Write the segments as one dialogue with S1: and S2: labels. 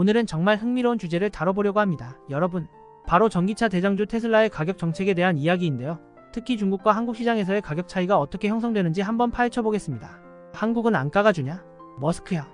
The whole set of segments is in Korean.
S1: 오늘은 정말 흥미로운 주제를 다뤄보려고 합니다. 여러분, 바로 전기차 대장주 테슬라의 가격 정책에 대한 이야기인데요. 특히 중국과 한국 시장에서의 가격 차이가 어떻게 형성되는지 한번 파헤쳐 보겠습니다. 한국은 안가가 주냐? 머스크야.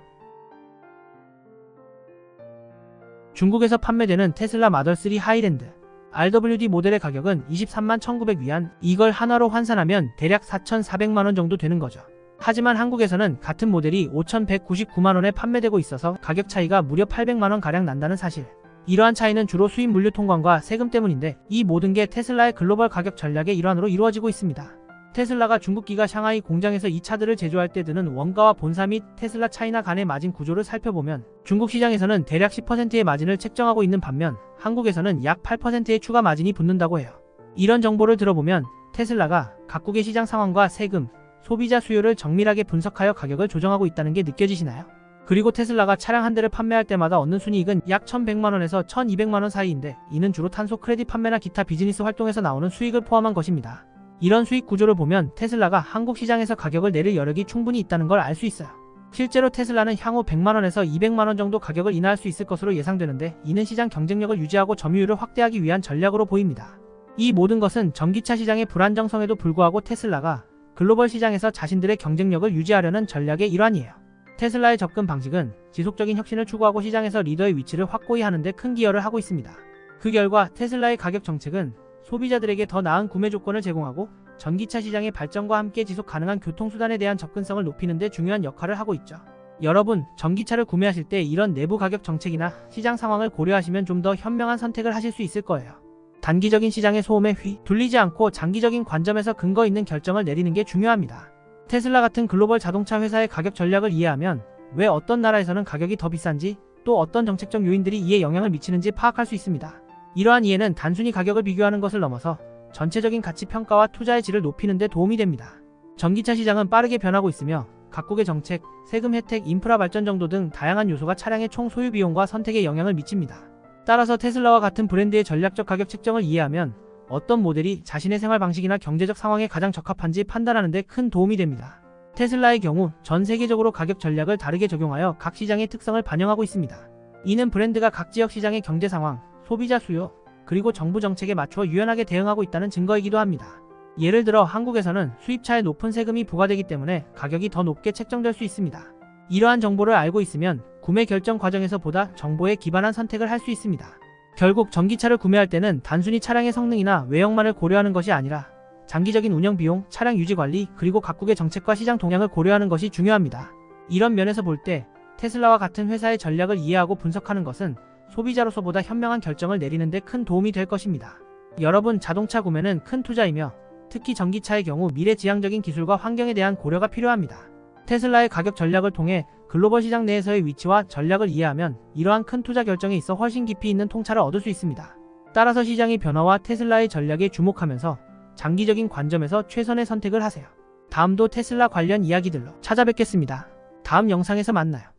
S1: 중국에서 판매되는 테슬라 마덜 3 하이랜드 RWD 모델의 가격은 23만 1900위안, 이걸 한화로 환산하면 대략 4,400만원 정도 되는 거죠. 하지만 한국에서는 같은 모델이 5,199만원에 판매되고 있어서 가격 차이가 무려 800만원 가량 난다는 사실. 이러한 차이는 주로 수입 물류 통관과 세금 때문인데 이 모든 게 테슬라의 글로벌 가격 전략의 일환으로 이루어지고 있습니다. 테슬라가 중국 기가 샹하이 공장에서 이 차들을 제조할 때 드는 원가와 본사 및 테슬라 차이나 간의 마진 구조를 살펴보면 중국 시장에서는 대략 10%의 마진을 책정하고 있는 반면 한국에서는 약 8%의 추가 마진이 붙는다고 해요. 이런 정보를 들어보면 테슬라가 각국의 시장 상황과 세금, 소비자 수요를 정밀하게 분석하여 가격을 조정하고 있다는 게 느껴지시나요? 그리고 테슬라가 차량 한 대를 판매할 때마다 얻는 순이익은 약 1100만원에서 1200만원 사이인데 이는 주로 탄소 크레딧 판매나 기타 비즈니스 활동에서 나오는 수익을 포함한 것입니다. 이런 수익 구조를 보면 테슬라가 한국 시장에서 가격을 내릴 여력이 충분히 있다는 걸 알 수 있어요. 실제로 테슬라는 향후 100만원에서 200만원 정도 가격을 인하할 수 있을 것으로 예상되는데 이는 시장 경쟁력을 유지하고 점유율을 확대하기 위한 전략으로 보입니다. 이 모든 것은 전기차 시장의 불안정성에도 불구하고 테슬라가 글로벌 시장에서 자신들의 경쟁력을 유지하려는 전략의 일환이에요. 테슬라의 접근 방식은 지속적인 혁신을 추구하고 시장에서 리더의 위치를 확고히 하는데 큰 기여를 하고 있습니다. 그 결과 테슬라의 가격 정책은 소비자들에게 더 나은 구매 조건을 제공하고 전기차 시장의 발전과 함께 지속 가능한 교통수단에 대한 접근성을 높이는 데 중요한 역할을 하고 있죠. 여러분, 전기차를 구매하실 때 이런 내부 가격 정책이나 시장 상황을 고려하시면 좀 더 현명한 선택을 하실 수 있을 거예요. 단기적인 시장의 소음에 휘 둘리지 않고 장기적인 관점에서 근거 있는 결정을 내리는 게 중요합니다. 테슬라 같은 글로벌 자동차 회사의 가격 전략을 이해하면 왜 어떤 나라에서는 가격이 더 비싼지 또 어떤 정책적 요인들이 이에 영향을 미치는지 파악할 수 있습니다. 이러한 이해는 단순히 가격을 비교하는 것을 넘어서 전체적인 가치 평가와 투자의 질을 높이는 데 도움이 됩니다. 전기차 시장은 빠르게 변하고 있으며 각국의 정책, 세금 혜택, 인프라 발전 정도 등 다양한 요소가 차량의 총 소유 비용과 선택에 영향을 미칩니다. 따라서 테슬라와 같은 브랜드의 전략적 가격 책정을 이해하면 어떤 모델이 자신의 생활 방식이나 경제적 상황에 가장 적합한지 판단하는 데 큰 도움이 됩니다. 테슬라의 경우 전 세계적으로 가격 전략을 다르게 적용하여 각 시장의 특성을 반영하고 있습니다. 이는 브랜드가 각 지역 시장의 경제 상황, 소비자 수요, 그리고 정부 정책에 맞추어 유연하게 대응하고 있다는 증거이기도 합니다. 예를 들어 한국에서는 수입차에 높은 세금이 부과되기 때문에 가격이 더 높게 책정될 수 있습니다. 이러한 정보를 알고 있으면 구매 결정 과정에서 보다 정보에 기반한 선택을 할 수 있습니다. 결국 전기차를 구매할 때는 단순히 차량의 성능이나 외형만을 고려하는 것이 아니라 장기적인 운영 비용, 차량 유지 관리, 그리고 각국의 정책과 시장 동향을 고려하는 것이 중요합니다. 이런 면에서 볼 때 테슬라와 같은 회사의 전략을 이해하고 분석하는 것은 소비자로서 보다 현명한 결정을 내리는 데 큰 도움이 될 것입니다. 여러분, 자동차 구매는 큰 투자이며 특히 전기차의 경우 미래지향적인 기술과 환경에 대한 고려가 필요합니다. 테슬라의 가격 전략을 통해 글로벌 시장 내에서의 위치와 전략을 이해하면 이러한 큰 투자 결정에 있어 훨씬 깊이 있는 통찰을 얻을 수 있습니다. 따라서 시장의 변화와 테슬라의 전략에 주목하면서 장기적인 관점에서 최선의 선택을 하세요. 다음도 테슬라 관련 이야기들로 찾아뵙겠습니다. 다음 영상에서 만나요.